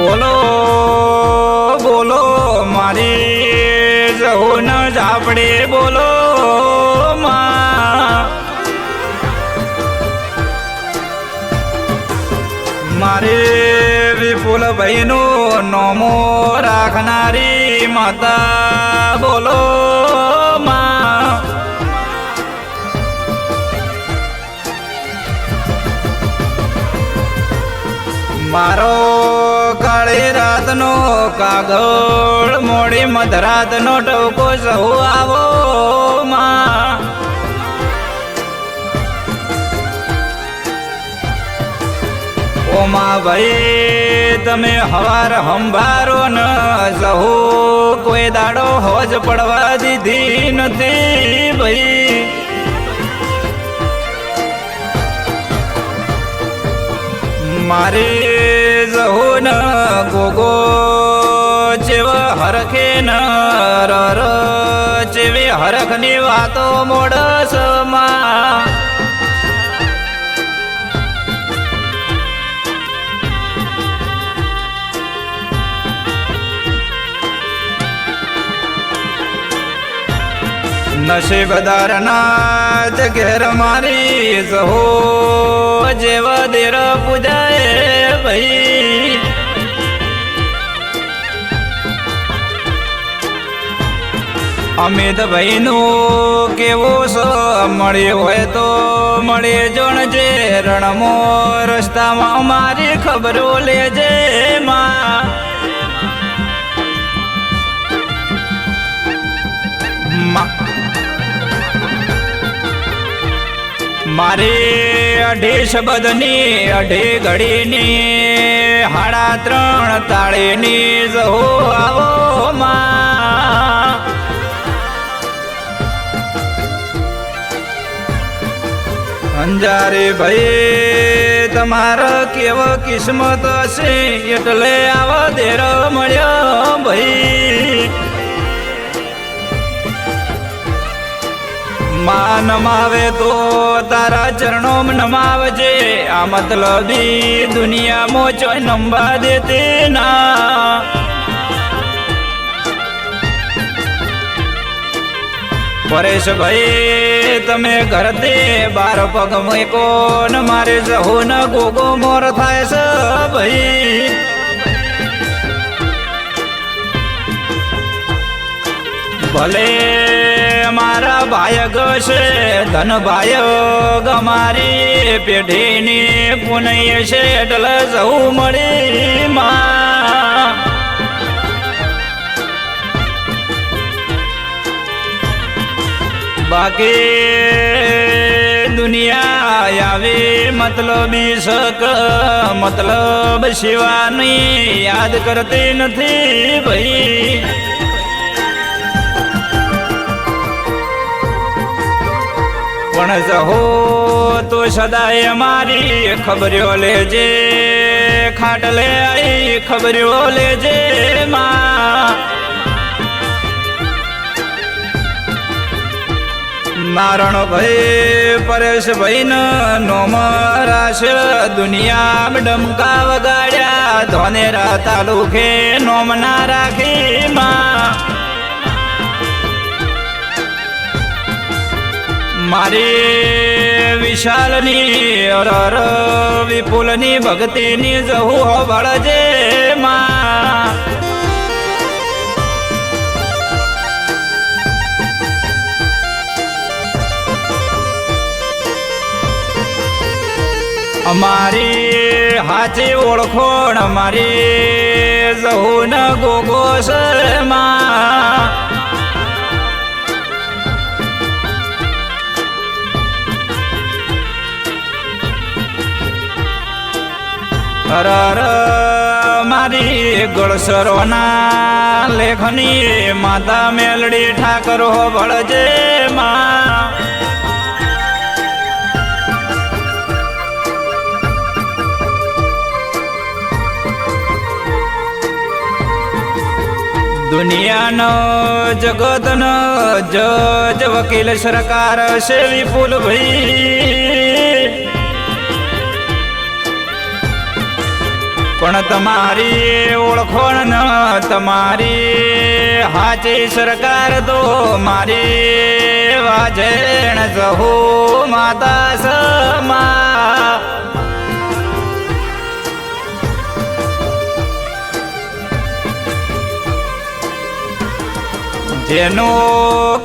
બોલો બોલો, મારી જવું ન આપણે બોલો મારે વિપુલ ભાઈનું નોમો રાખનારી માતા, બોલો મારો કાળી રાતનો કાગળ, મોડી મધરાતનો ટોકો સહુ આવો માં. ઓમા ભાઈ, તમે હવાર હંભારો ન સહુ. કોઈ દાડો હોજ પડવા દીધી નથી ભાઈ. મારે ગોગો જેવ હરખે ન જેવી હરખની વાતો મોડસમાં નસીબદારના જ ઘેર મારી જહો જેવ દેર પૂજાય અમિત ભાઈનું કેવો સ મળ્યો હોય તો મળે જણજે રણમો રસ્તામાં મારી ખબરો લેજે મા- મારે અઢી શબ્દની અઢી ઘડીની, હાડા ત્રણ તાળીની જહો આવો માં. અંજારે ભાઈ તમારો કેવો કિસ્મત હશે? એટલે આવા દેર મળ્યો ભાઈ. માં નમાવે તો તારા ચરણો નમાવજે. આ મતલબી દુનિયામાં ચોય નંબા દેતે ના. પરેશભાઈ તમે ઘરથી બાર પગ મૂકો, ને મારે જહો ન ગોગો મોર થાય છે ભાઈ. ભલે મારા ભાય ગશે ધન ભાઈ ગમારી પેઢીની પુનય છે, એટલે જવું મળી માં બાકી દુનિયા આવી મતલબી શક, મતલબ શિવાની યાદ કરતી નથી ભાઈ. પણ જહો તો સદાય મારી ખબર્યો લેજે, ખાટલે આઈ ખબર્યો લેજે માં. નારણ ભય પરેશ ભાઈ નોમ રાશ દુનિયા ડમકા વગાડ્યા. ધોનેરા તાલુકે નોમ ના રાખી મારી વિશાલની, અરર વિપુલની ભક્તિની જહુ વળજે માં. અમારી હાથી ઓળખોણ અમારી. જહુન ગોગો શર્મા. અરર મારી ગળસરોના લેખની માતા મેલડી ઠાકરો ભળજે માં. દુનિયાનો જગતનો જજ વકીલ સરકાર છે વિપુલ ભાઈ. પણ તમારી ઓળખોણ ન, તમારી હાચી સરકાર તો મારી વાજેણ સહુ માતા સમા. જેનો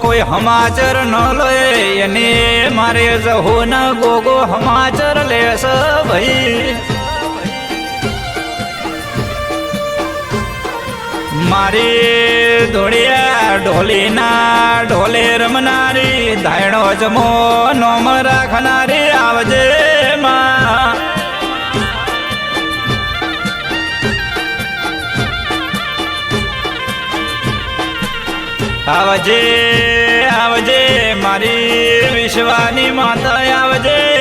કોઈ હમાચર ન લે, એને મારે જહો ન ગોગો હમાચર લેસ ભાઈ. મારી ધોળિયા ઢોલીના ઢોલે રમનારી, ધાયણો જમો નોમ રાખનારી આવજે માં. આવજે આવજે મારી વિશ્વાની માતા આવજે.